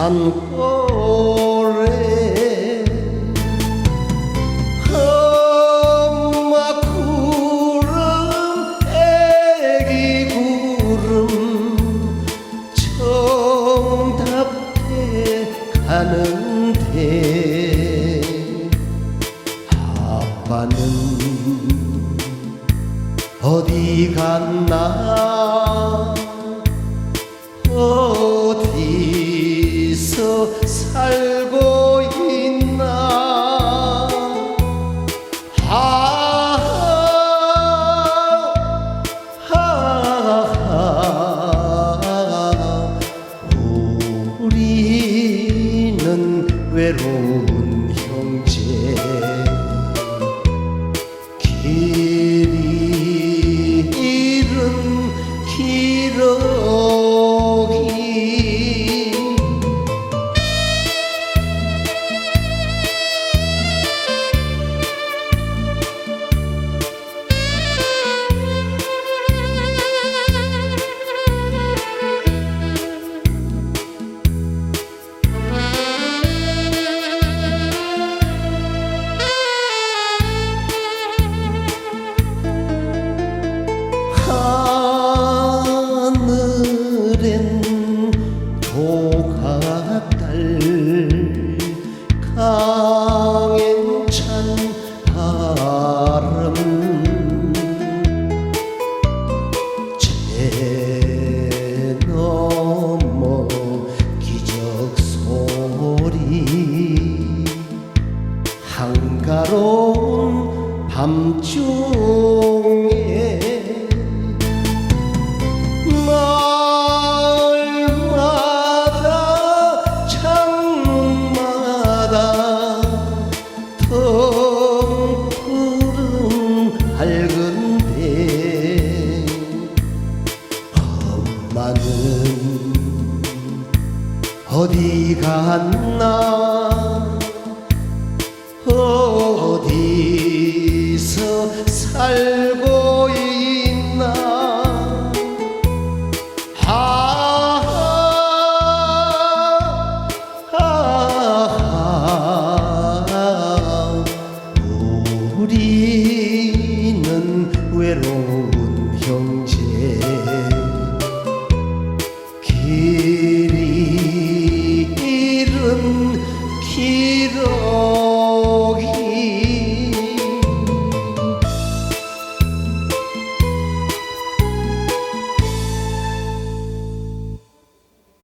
산골에 엄마 구름 애기 구름 정답해 가는데 아빠는 어디 갔나? 어 디서 살고 있나? 하 강행찬 바람 제 넘어 기적 소리 한가로운 밤중 갔나? 어디서 살고 있나? 하하. 우리는 외로운 형